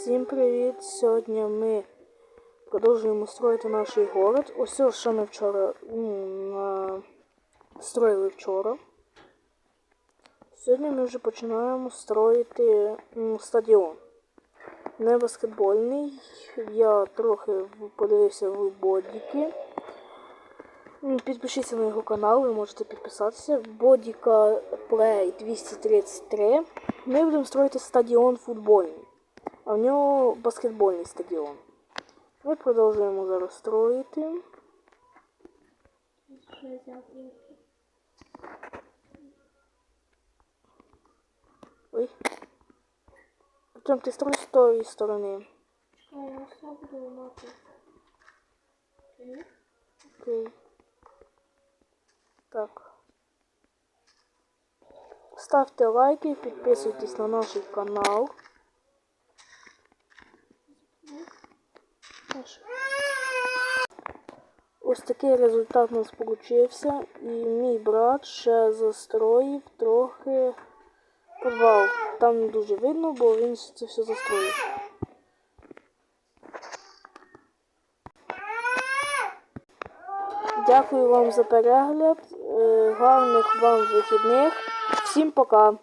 Всім привіт! Сьогодні ми продовжуємо строїти наш город. Ось що ми вчора м, строїли вчора. Сьогодні ми вже починаємо строїти стадіон. Не баскетбольний. Я трохи подивився в бодіки. Підпишіться на його канал, ви можете підписатися. Бодіка Play 233. Ми будемо строїти стадіон футбольний, а в нього баскетбольний стадіон. Ми продовжуємо зараз строїти. Що я взяв інші? Ой. Артем, ти строй з тої сторони. Чекай, я все буду ламати. Окей. Окей. Так. Ставте лайки, підписуйтесь на наш канал. Наш. Ось такий результат у нас получився. І мій брат ще застроїв трохи підвал. Там не дуже видно, бо він це все застроїв. Дякую вам за перегляд. Е, Гарних вам вихідних. Всім пока.